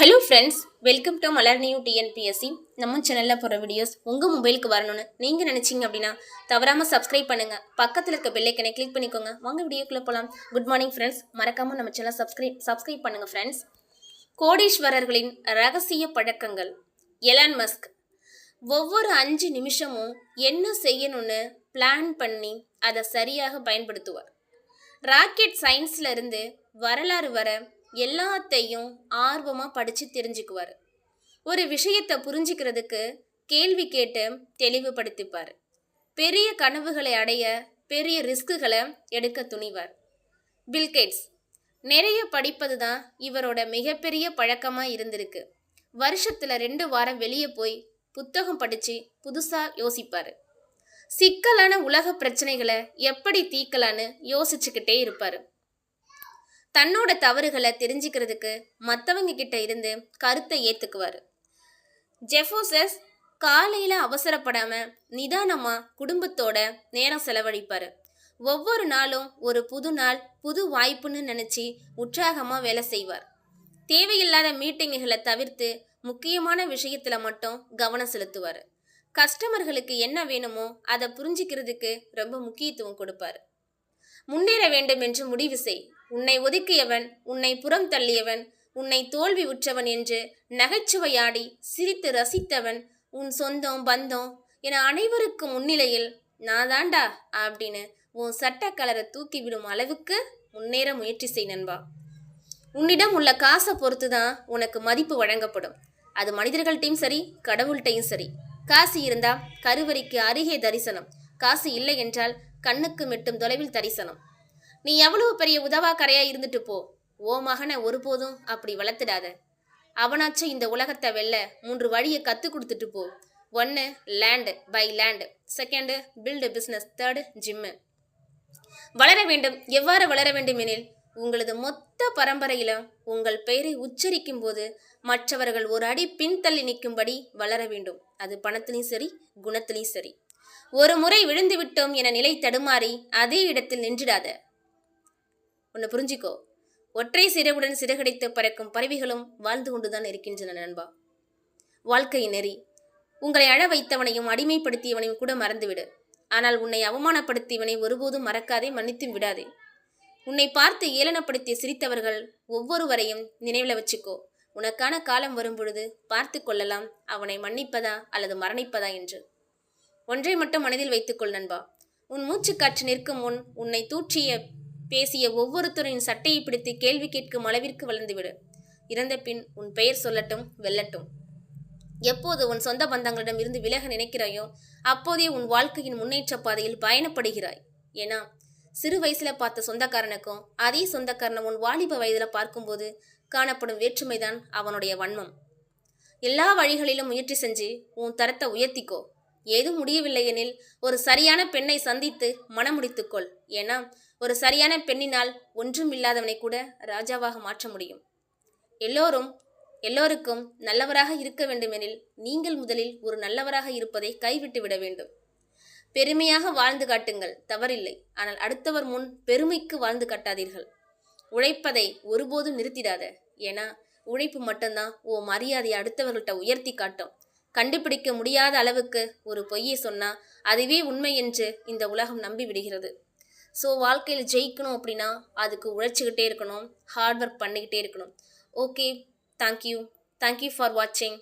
Hello friends welcome to Malar new TNPSC நம்ம சேனலில் போகிற வீடியோஸ் உங்கள் மொபைலுக்கு வரணும்னு நீங்கள் நினச்சிங்க அப்படின்னா தவறாமல் சப்ஸ்கிரைப் பண்ணுங்கள் பக்கத்தில் இருக்க பெல்லைக்கனை கிளிக் பண்ணிக்கோங்க. வாங்க வீடியோக்குள்ளே போகலாம் குட் மார்னிங் ஃப்ரெண்ட்ஸ் மறக்காமல் நம்ம சேனல் சப்ஸ்கிரைப் சப்ஸ்கிரைப் பண்ணுங்கள் ஃப்ரெண்ட்ஸ் கோடீஸ்வரர்களின் ரகசிய பழக்கங்கள். எலான் மஸ்க் ஒவ்வொரு அஞ்சு நிமிஷமும் என்ன செய்யணும்னு பிளான் பண்ணி அதை சரியாக பயன்படுத்துவார். ராக்கெட் சயின்ஸில் இருந்து வரலாறு வர எல்லாத்தையும் ஆர்வமாக படித்து தெரிஞ்சுக்குவார். ஒரு விஷயத்தை புரிஞ்சுக்கிறதுக்கு கேள்வி கேட்டு தெளிவுபடுத்திப்பார். பெரிய கனவுகளை அடைய பெரிய ரிஸ்க்குகளை எடுக்க துணிவார். பில்கேட்ஸ் நிறைய படிப்பது தான் இவரோட மிகப்பெரிய பழக்கமாக இருந்திருக்கு. வருஷத்தில் ரெண்டு வாரம் வெளியே போய் புத்தகம் படித்து புதுசாக யோசிப்பார். சிக்கலான உலக பிரச்சனைகளை எப்படி தீர்க்கலான்னு யோசிச்சுக்கிட்டே இருப்பார். தன்னோட தவறுகளை தெரிஞ்சுக்கிறதுக்கு மற்றவங்க கிட்ட இருந்து கருத்தை ஏற்றுக்குவார் ஜெஃபோசஸ் காலையில் அவசரப்படாமல் நிதானமாக குடும்பத்தோட நேரம் செலவழிப்பார். ஒவ்வொரு நாளும் ஒரு புது நாள் புது வாய்ப்புன்னு நினச்சி உற்சாகமாக வேலை செய்வார். தேவையில்லாத மீட்டிங்குகளை தவிர்த்து முக்கியமான விஷயத்தில் மட்டும் கவனம் செலுத்துவார். கஸ்டமர்களுக்கு என்ன வேணுமோ அதை புரிஞ்சிக்கிறதுக்கு ரொம்ப முக்கியத்துவம் கொடுப்பார். முன்னேற வேண்டும் என்று முடிவு செய். உன்னை ஒதுக்கியவன் உன்னை புறம் தள்ளியவன் உன்னை தோல்வி உற்றவன் என்று நகைச்சுவையாடி சிரித்து ரசித்தவன் உன் சொந்தம் பந்தம் என அனைவருக்கும் முன்னிலையில் நான் தாண்டா அப்படின்னு உன் சட்ட கலரை தூக்கி விடும் அளவுக்கு முன்னேற முயற்சி செய் நண்பா. உன்னிடம் உள்ள காசை பொறுத்து தான் உனக்கு மதிப்பு வழங்கப்படும். அது மனிதர்கள்ட்டையும் சரி கடவுள்கிட்டையும் சரி. காசு இருந்தா கருவறைக்கு அருகே தரிசனம். காசு இல்லை என்றால் கண்ணுக்கு மெட்டும் தொலைவில் தரிசனம். நீ எவ்வளவு பெரிய உதவாக்கரையா இருந்துட்டு போ. ஓ மகனை ஒருபோதும் அப்படி வளர்த்துடாத. அவனாச்சும் இந்த உலகத்தை வெல்ல மூன்று வழியை கற்றுக் கொடுத்துட்டு போ. ஒன்று land by land second build business third gym வளர வேண்டும். எவ்வாறு வளர வேண்டும் எனில் உங்களது மொத்த பரம்பரையில உங்கள் பெயரை உச்சரிக்கும் போது மற்றவர்கள் ஒரு அடி பின்தள்ளி நிற்கும்படி வளர வேண்டும். அது பணத்திலையும் சரி குணத்திலையும் சரி. ஒரு முறை விழுந்து விட்டோம் என நிலை தடுமாறி அதே இடத்தில் நின்றுடாத. ஒன்று புரிஞ்சிக்கோ. ஒற்றை சிறகுடன் சிறகடித்து பறக்கும் பறவைகளும் வாழ்ந்து கொண்டுதான் இருக்கின்றன நண்பா. வாழ்க்கை நெறி. உங்களை அழ வைத்தவனையும் அடிமைப்படுத்தியவனையும் கூட மறந்துவிடு. ஆனால் உன்னை அவமானப்படுத்தியவனை ஒருபோதும் மறக்காதே மன்னித்தும் விடாதே. உன்னை பார்த்து ஏளனப்படுத்தி சிரித்தவர்கள் ஒவ்வொருவரையும் நினைவில் வச்சுக்கோ. உனக்கான காலம் வரும்பொழுது பார்த்து கொள்ளலாம் அவனை மன்னிப்பதா அல்லது மரணிப்பதா என்று. ஒன்றை மட்டும் மனதில் வைத்துக்கொள் நண்பா. உன் மூச்சுக்காற்று நிற்கும் முன் உன்னை தூற்றிய பேசிய ஒவ்வொருத்தரின் சட்டையை பிடித்து கேள்வி கேட்கும் அளவிற்கு வளர்ந்துவிடு. இறந்த பின் உன் பெயர் சொல்லட்டும் வெல்லட்டும். எப்போது உன் சொந்த பந்தங்களிடம் இருந்து விலக நினைக்கிறாயோ அப்போதே உன் வாழ்க்கையின் முன்னேற்ற பாதையில் பயணப்படுகிறாய். ஏன்னா சிறு வயசுல பார்த்த சொந்தக்காரனுக்கும் அதே சொந்தக்காரனை உன் வாலிப வயதுல பார்க்கும்போது காணப்படும் வேற்றுமைதான் அவனுடைய வன்மம். எல்லா வழிகளிலும் முயற்சி செஞ்சு உன் தரத்தை உயர்த்திக்கோ. ஏதும் முடியவில்லை எனில் ஒரு சரியான பெண்ணை சந்தித்து மனமுடித்துக்கொள் ஏன்னா ஒரு சரியான பெண்ணினால் ஒன்றும் இல்லாதவனை கூட ராஜாவாக மாற்ற முடியும். எல்லோரும் எல்லோருக்கும் நல்லவராக இருக்க வேண்டுமெனில் நீங்கள் முதலில் ஒரு நல்லவராக இருப்பதை கைவிட்டு விட வேண்டும். பெருமையாக வாழ்ந்து காட்டுங்கள் தவறில்லை. ஆனால் அடுத்தவர் முன் பெருமைக்கு வாழ்ந்து காட்டாதீர்கள். உழைப்பதை ஒருபோதும் நிறுத்திடாத. ஏன்னா உழைப்பு மட்டும்தான் ஓ மரியாதையை அடுத்தவர்கள்ட்ட உயர்த்தி காட்டும். கண்டுபிடிக்க முடியாத அளவுக்கு ஒரு பொய்யை சொன்னா அதுவே உண்மை என்று இந்த உலகம் நம்பி விடுகிறது ஸோ வாழ்க்கையில் ஜெயிக்கணும் அப்படின்னா அதுக்கு உழைச்சிக்கிட்டே இருக்கணும் ஹார்ட் ஒர்க் பண்ணிக்கிட்டே இருக்கணும். ஓகே தேங்க்யூ தேங்க்யூ ஃபார் வாட்சிங்